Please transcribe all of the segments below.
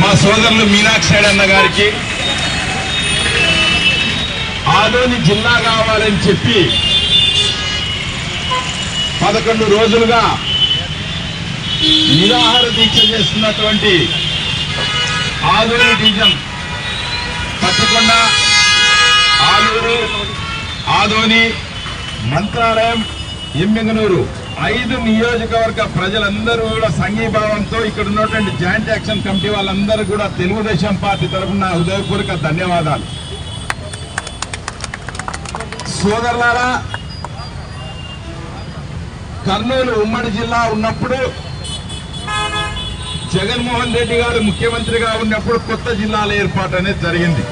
మా సోదరులు మీనాక్షి అన్న గారికి ఆదోని జిల్లా కావాలని చెప్పి పదకొండు రోజులుగా నిరాహార దీక్ష చేస్తున్నటువంటి ఆదోని డివిజన్ పచ్చకొండ ఆలూరు ఆదోని మంత్రాలయం ఎమ్మిగనూరు. ఐదు నియోజకవర్గ ప్రజలందరూ కూడా సంఘీభావంతో ఇక్కడ ఉన్నటువంటి జాయింట్ యాక్షన్ కమిటీ వాళ్ళందరూ కూడా తెలుగుదేశం పార్టీ తరఫున హృదయపూర్వక ధన్యవాదాలు. సోదరులారా కర్నూలు ఉమ్మడి జిల్లా ఉన్నప్పుడు జగన్మోహన్ రెడ్డి గారు ముఖ్యమంత్రిగా ఉన్నప్పుడు కొత్త జిల్లాల ఏర్పాటు అనేది జరిగింది.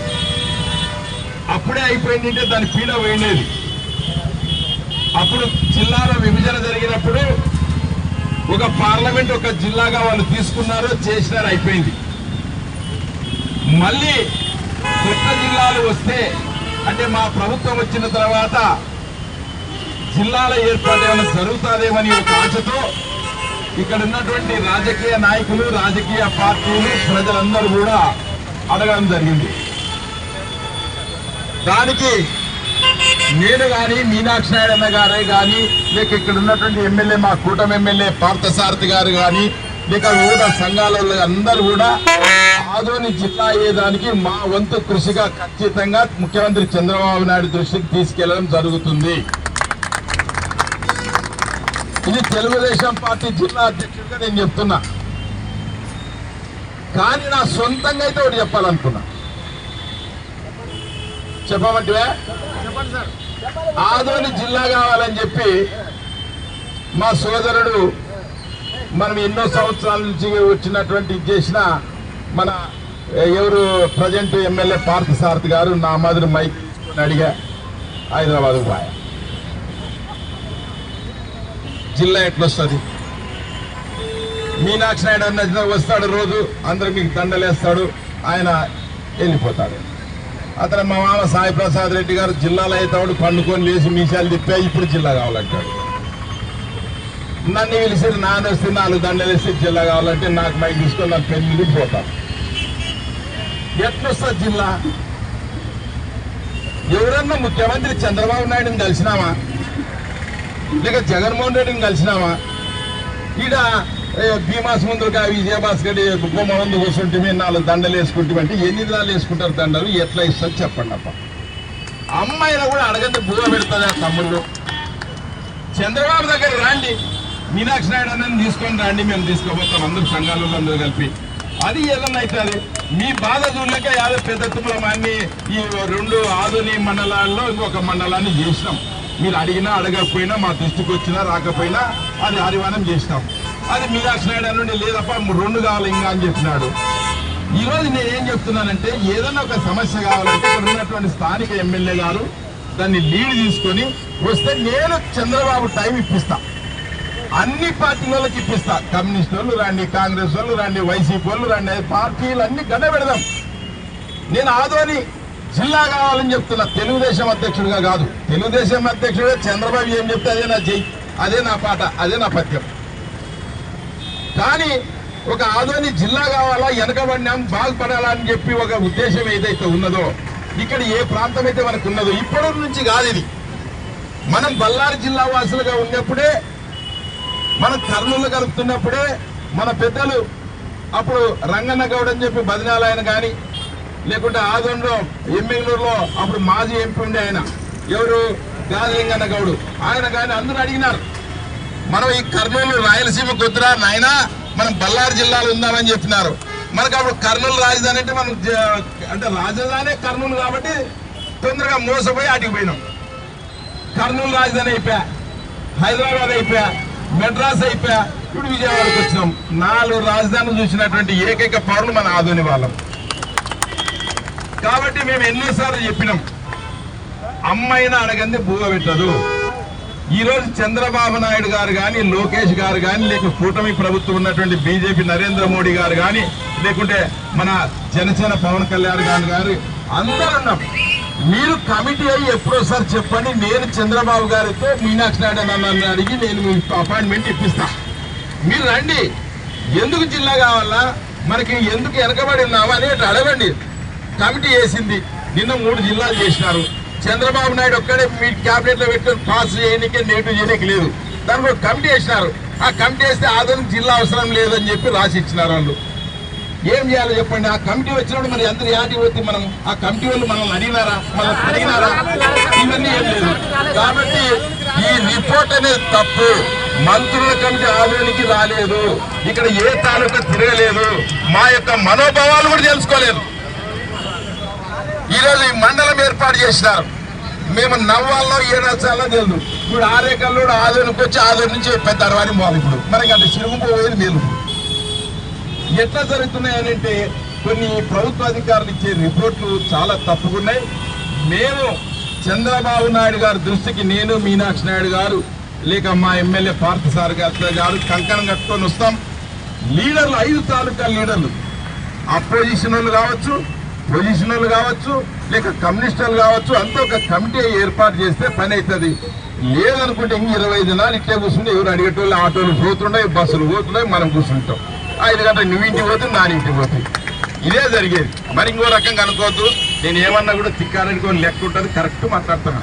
అప్పుడే అయిపోయిందంటే దాని పీడ వేయలేదు అప్పుడు జిల్లాల విభజన జరిగినప్పుడు ఒక పార్లమెంట్ ఒక జిల్లాగా వాళ్ళు తీసుకున్నారు చేసినారు అయిపోయింది. మళ్ళీ కొత్త జిల్లాలు వస్తే అంటే మా ప్రభుత్వం వచ్చిన తర్వాత జిల్లాల ఏర్పాటు ఏమైనా జరుగుతుందేమని ఒక ఆశతో ఇక్కడ ఉన్నటువంటి రాజకీయ నాయకులు రాజకీయ పార్టీలు ప్రజలందరూ కూడా అడగడం జరిగింది. దానికి నేను కానీ మీనాక్షి నాయుడు గారే కానీ లేక ఇక్కడ ఉన్నటువంటి ఎమ్మెల్యే మా కూటమి ఎమ్మెల్యే పార్థసారథి గారు కానీ లేక వివిధ సంఘాల అందరూ కూడా ఆదోని జిల్లా అయ్యేదానికి మా వంతు కృషిగా ఖచ్చితంగా ముఖ్యమంత్రి చంద్రబాబు నాయుడు దృష్టికి తీసుకెళ్ళడం జరుగుతుంది. ఇది తెలుగుదేశం పార్టీ జిల్లా అధ్యక్షుడిగా నేను చెప్తున్నా. కానీ నా సొంతంగా అయితే ఒకటి చెప్పాలనుకున్నా. చెప్పమంటే ఆదోని జిల్లా కావాలని చెప్పి మా సోదరుడు మనం ఎన్నో సంవత్సరాల నుంచి వచ్చినటువంటి చేసిన మన ఎవరు ప్రజెంట్ ఎమ్మెల్యే పార్థ సారథి గారు నా మాదిరి మైక్ అడిగా హైదరాబాద్ పోయా. జిల్లా ఎట్లొస్తుంది? మీనాక్షి నాయుడు అన్న వస్తాడు రోజు అందరికి దండలేస్తాడు ఆయన వెళ్ళిపోతాడు. అతను మా మామ సాయి ప్రసాద్ రెడ్డి గారు జిల్లాలో అవుతాడు పండుకొని లేచి మీసాలు తిప్పా ఇప్పుడు జిల్లా కావాలంటాడు. నన్ను పిలిచి నాన్న వస్తే నాలుగు దండలు వేస్తే జిల్లా కావాలంటే నాకు మైక్ తీసుకొని నాకు పెళ్ళి పోతాను ఎట్లొస్తా జిల్లా? ఎవరన్నా ముఖ్యమంత్రి చంద్రబాబు నాయుడుని కలిసినామా? లేక జగన్మోహన్ రెడ్డిని కలిసినామా? ఈడ ఏ, భీమాస్ ముందుగా విజయభాస్కర్ బొమ్మ ముందు కూర్చుంటే నాలుగు దండలు వేసుకుంటే అంటే ఎన్ని దినాలు వేసుకుంటారు దండలు? ఎట్లా ఇస్తారు చెప్పండి అప్ప అమ్మాయిలు కూడా అడగద్దు బువ పెడుతుంది ఆ తమ్ముళ్ళు. చంద్రబాబు దగ్గర రాండి. మీనాక్షి నాయుడు అన్నని తీసుకొని రండి మేము తీసుకోబోతాం అందరు సంఘాలలో అందరూ కలిపి. అది ఏదన్నా అవుతుంది మీ బాధ చూడలేక యాదవ్ పెద్ద తుమ్మలమాన్ని ఈ రెండు ఆధుని మండలాల్లో ఇంకొక మండలాన్ని చేసినాం. మీరు అడిగినా అడగకపోయినా మా దృష్టికి వచ్చినా రాకపోయినా అది హరివానం చేసినాం. అది మీనాక్షి నాయుడు నుండి లేదప్ప రెండు కావాలి ఇంకా అని చెప్పినాడు. ఈ రోజు నేను ఏం చెప్తున్నానంటే ఏదైనా ఒక సమస్య కావాలంటే ఇక్కడ ఉన్నటువంటి స్థానిక ఎమ్మెల్యే గారు దాన్ని లీడ్ తీసుకొని వస్తే నేను చంద్రబాబు టైం ఇప్పిస్తా. అన్ని పార్టీల వాళ్ళకి ఇప్పిస్తా. కమ్యూనిస్ట్ వాళ్ళు రండి కాంగ్రెస్ వాళ్ళు రండి వైసీపీ వాళ్ళు రండి పార్టీలు అన్ని గడ్డ పెడదాం నేను ఆదోని జిల్లా కావాలని చెప్తున్నా. తెలుగుదేశం అధ్యక్షుడిగా కాదు. తెలుగుదేశం అధ్యక్షుడే చంద్రబాబు ఏం చెప్తే అదే నా జై అదే నా పాట అదే నా పత్యం కానీ ఒక ఆదోని జిల్లా కావాలా వెనకబడినాం బాగుపడాలా అని చెప్పి ఒక ఉద్దేశం ఏదైతే ఉన్నదో ఇక్కడ ఏ ప్రాంతం అయితే మనకు ఉన్నదో ఇప్పటి నుంచి కాదు ఇది. మనం బళ్ళారి జిల్లా వాసులుగా ఉన్నప్పుడే మన కర్నూలు కలుపుతున్నప్పుడే మన పెద్దలు అప్పుడు రంగన్న గౌడ్ అని చెప్పి బదినాలయన కానీ లేకుంటే ఆదంలో ఎమ్మెల్యూరులో అప్పుడు మాజీ ఎంపీ ఉండే ఆయన. ఎవరు? గాజలింగన్న గౌడు. ఆయన కానీ అందరూ అడిగినారు. మనం ఈ కర్నూలు రాయలసీమ కొద్దిరా నాయనా మనం బళ్ళారి జిల్లాలో ఉందామని చెప్పినారు. మనకు అప్పుడు కర్నూలు రాజధాని అంటే మనం అంటే రాజధాని కర్నూలు కాబట్టి తొందరగా మోసపోయి అటుకు పోయినాం. కర్నూలు రాజధాని అయిపోయా హైదరాబాద్ అయిపోయా మెడ్రాస్ అయిపోయా ఇప్పుడు విజయవాడకు వచ్చినాం. నాలుగు రాజధానులు చూసినటువంటి ఏకైక పౌరులు మన ఆధుని వాళ్ళం. కాబట్టి మేము ఎన్నోసార్లు చెప్పినాం అమ్మాయిన అడగంది బువ్వ పెట్టదు. ఈ రోజు చంద్రబాబు నాయుడు గారు కానీ లోకేష్ గారు కానీ లేక కూటమి ప్రభుత్వం ఉన్నటువంటి బీజేపీ నరేంద్ర మోడీ గారు కానీ లేకుంటే మన జనసేన పవన్ కళ్యాణ్ గారు గారు అందరూ అన్నాం. మీరు కమిటీ అయ్యి ఎప్పుడోసారి చెప్పండి నేను చంద్రబాబు గారితో మీనాక్షి నాయుడు నన్ను అడిగి నేను మీ అపాయింట్మెంట్ ఇప్పిస్తా. మీరు రండి. ఎందుకు జిల్లా కావాలా? మనకి ఎందుకు వెనకబడి ఉన్నామా అని అడగండి. కమిటీ వేసింది. నిన్న మూడు జిల్లాలు చేసినారు. చంద్రబాబు నాయుడు ఒక్కడే మీ క్యాబినెట్లో పెట్టుకుని పాస్ చేయడానికి నెగిటివ్ చేయడానికి లేదు. దానికి ఒక కమిటీ వేసినారు. ఆ కమిటీ వేస్తే ఆధునిక జిల్లా అవసరం లేదని చెప్పి రాసి ఇచ్చినారు వాళ్ళు ఏం చేయాలో చెప్పండి. ఆ కమిటీ వచ్చినప్పుడు మరి అందరు యాటి పోతే మనం? ఆ కమిటీ వాళ్ళు మనల్ని అడిగినారా? మనం అడిగినారా? ఇవన్నీ ఏం లేదు. కాబట్టి ఈ రిపోర్ట్ అనేది తప్పు. మంత్రుల కమిటీ ఆధునికి రాలేదు. ఇక్కడ ఏ తాలూకా తిరగలేదు. మా యొక్క మనోభావాలు కూడా తెలుసుకోలేదు. ఈరోజు ఈ మండలం ఏర్పాటు చేసినారు. మేము నవ్వాలో ఏ నచ్చాలో తెలియదు. ఇప్పుడు ఆరేకల్లో ఆదోనికి వచ్చి ఆదోని నుంచి పెద్ద అరవాని పోవాలి ఇప్పుడు. మనకి అంటే చిరుగుపోయేది మేలు ఎట్లా జరుగుతున్నాయి అంటే కొన్ని ప్రభుత్వ అధికారులు ఇచ్చే రిపోర్ట్లు చాలా తప్పుకున్నాయి మేము చంద్రబాబు నాయుడు గారి దృష్టికి నేను మీనాక్షి నాయుడు గారు లేక మా ఎమ్మెల్యే పార్థసారి గారి గారు కంకణం కట్టుకొని వస్తాం. లీడర్లు ఐదు తాలూకా లీడర్లు. అపోజిషన్ వాళ్ళు కావచ్చు పొజిషన్ కావచ్చు లేక కమ్యూనిస్టులు కావచ్చు అంతా ఒక కమిటీ ఏర్పాటు చేస్తే పని అవుతుంది లేదనుకుంటే ఇంక ఇరవై దినాలు ఇట్లే కూర్చుంటే ఎవరు అడిగేటోళ్ళు ఆటోలు పోతుండే బస్సులు పోతున్నాయి మనం కూర్చుంటాం. ఐదు గంటలు నువ్వు ఇంటికి పోతే నా ఇంటికి పోతుంది ఇదే జరిగేది. మరి ఇంకో రకంగా అనుకోవద్దు. నేను ఏమన్నా కూడా తిక్కారనుకో లెక్క ఉంటుంది కరెక్ట్ మాట్లాడుతున్నాను